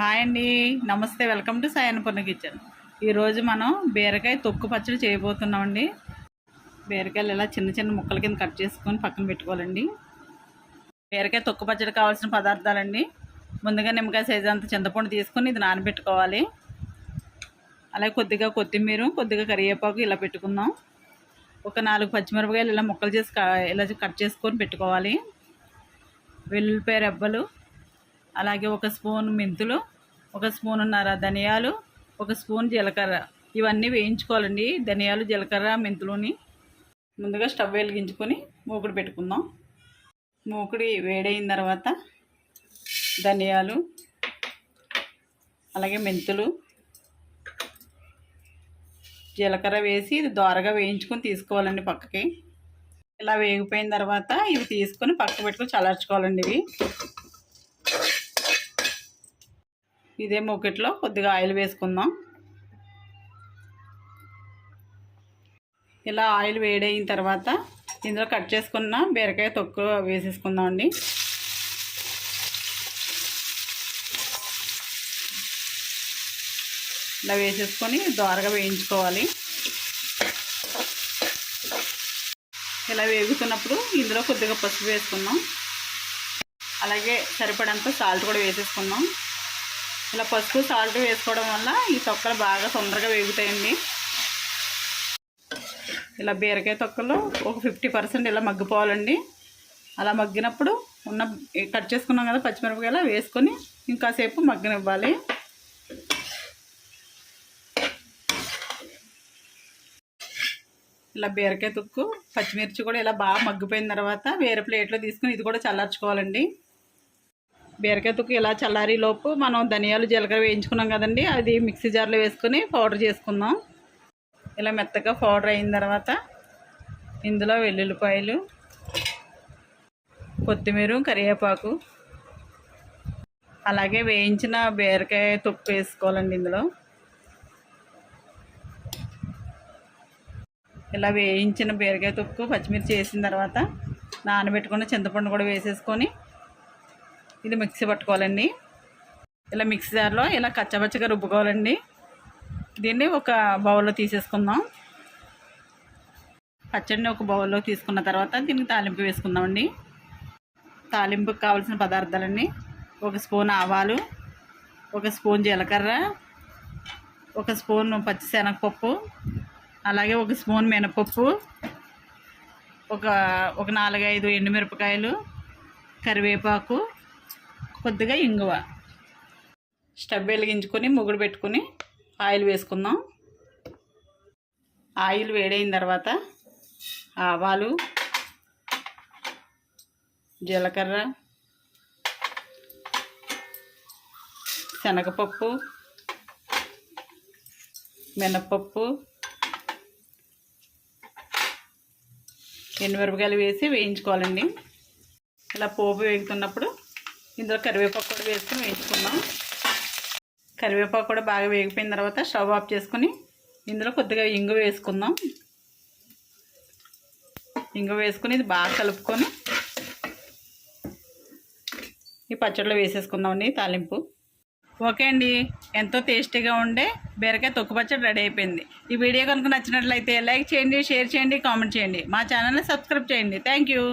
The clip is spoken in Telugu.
హాయ్ అండి. నమస్తే. Welcome to Sayanapurna kitchen. ఈరోజు మనం బీరకాయ తొక్కు పచ్చడి చేయబోతున్నామండి. బీరకాయలు ఇలా చిన్న చిన్న ముక్కల కింద కట్ చేసుకొని పక్కన పెట్టుకోవాలండి. బీరకాయ తొక్కు పచ్చడి కావాల్సిన పదార్థాలండి. ముందుగా నిమ్మకాయ సైజు అంత చింతపండు తీసుకొని ఇది నానబెట్టుకోవాలి. అలాగే కొద్దిగా కొత్తిమీర కొద్దిగా కరివేపాకు ఇలా పెట్టుకుందాం. ఒక నాలుగు పచ్చిమిరపకాయలు ఇలా ముక్కలు చేసి ఇలా కట్ చేసుకొని పెట్టుకోవాలి. వెల్లుల్లిపాయ రెబ్బలు అలాగే ఒక స్పూన్ మెంతులు ఒక స్పూన్ ఉన్నారా ధనియాలు ఒక స్పూన్ జీలకర్ర. ఇవన్నీ వేయించుకోవాలండి. ధనియాలు జీలకర్ర మెంతులుని ముందుగా స్టవ్ వెలిగించుకొని మూకుడు పెట్టుకుందాం. మూకుడి వేడైన తర్వాత ధనియాలు అలాగే మెంతులు జీలకర్ర వేసి ఇది దోరగా వేయించుకొని తీసుకోవాలండి పక్కకి. ఇలా వేగిపోయిన తర్వాత ఇవి తీసుకొని పక్క పెట్టుకొని చల్లార్చుకోవాలండి ఇవి. ఇదే మూకెట్లో కొద్దిగా ఆయిల్ వేసుకుందాం. ఇలా ఆయిల్ వేడైన తర్వాత ఇందులో కట్ చేసుకున్న బీరకాయ తొక్కు వేసేసుకుందాం అండి. ఇలా వేసేసుకొని దోరగా వేయించుకోవాలి. ఇలా వేగుతున్నప్పుడు ఇందులో కొద్దిగా పసుపు వేసుకుందాం. అలాగే సరిపడంత సాల్ట్ కూడా వేసేసుకుందాం. ఇలా పసుపు సాల్ట్ వేసుకోవడం వల్ల ఈ తొక్కలు బాగా తొందరగా వేగుతాయండి. ఇలా బీరకాయ తొక్కలు ఒక ఫిఫ్టీ పర్సెంట్ ఇలా మగ్గిపోవాలండి. అలా మగ్గినప్పుడు ఉన్న కట్ చేసుకున్నాం కదా పచ్చిమిరపకాయలు వేసుకొని ఇంకాసేపు మగ్గనివ్వాలి. ఇలా బీరకాయ తొక్కు పచ్చిమిర్చి కూడా ఇలా బాగా మగ్గిపోయిన తర్వాత వేరే ప్లేట్లో తీసుకుని ఇది కూడా చల్లార్చుకోవాలండి. బీరకాయ తొక్కు ఇలా చల్లారి లోపు మనం ధనియాలు జీలకర్ర వేయించుకున్నాం కదండి. అది మిక్సీ జార్లో వేసుకొని పౌడర్ చేసుకుందాం. ఇలా మెత్తగా పౌడర్ అయిన తర్వాత ఇందులో వెల్లుల్లిపాయలు కొత్తిమీర కరివేపాకు అలాగే వేయించిన బీరకాయ తొప్పు వేసుకోవాలండి ఇందులో. ఇలా వేయించిన బీరకాయ తొక్కు పచ్చిమిర్చి వేసిన తర్వాత నానబెట్టుకున్న చింతపండు కూడా వేసేసుకొని ఇది మిక్సీ పట్టుకోవాలండి. ఇలా మిక్సీ జార్లో ఇలా కచ్చపచ్చగా రుబ్బుకోవాలండి. దీన్ని ఒక బౌల్లో తీసేసుకుందాం. పచ్చడిని ఒక బౌల్లో తీసుకున్న తర్వాత దీనికి తాలింపు వేసుకుందామండి. తాలింపుకి కావాల్సిన పదార్థాలన్నీ ఒక స్పూన్ ఆవాలు ఒక స్పూన్ జీలకర్ర ఒక స్పూన్ పచ్చిశనగపప్పు అలాగే ఒక స్పూన్ మినపప్పు ఒక ఒక నాలుగైదు ఎండుమిరపకాయలు కరివేపాకు కొద్దిగా ఇంగువ. స్టవ్ వెలిగించుకొని ముగుడు పెట్టుకొని ఆయిల్ వేసుకుందాం. ఆయిల్ వేడైన తర్వాత ఆవాలు జీలకర్ర శనగపప్పు మినప్పప్పు ఎండుమిరపకాయలు వేసి వేయించుకోవాలండి. ఇలా పోపు వేగుతున్నప్పుడు ఇందులో కరివేపాకు కూడా వేసుకొని వేయించుకున్నాం కరివేపాకు కూడా బాగా వేగిపోయిన తర్వాత స్టవ్ ఆఫ్ చేసుకుని ఇందులో కొద్దిగా ఇంగు వేసుకుందాం. ఇంగు వేసుకుని ఇది బాగా కలుపుకొని ఈ పచ్చడిలో వేసేసుకుందామండి తాలింపు. ఓకే అండి ఎంతో టేస్టీగా ఉండే బీరకాయ తొక్కు పచ్చడి రెడీ అయిపోయింది. ఈ వీడియో కనుక నచ్చినట్లయితే లైక్ చేయండి షేర్ చేయండి కామెంట్ చేయండి. మా ఛానల్ని సబ్స్క్రైబ్ చేయండి. Thank you.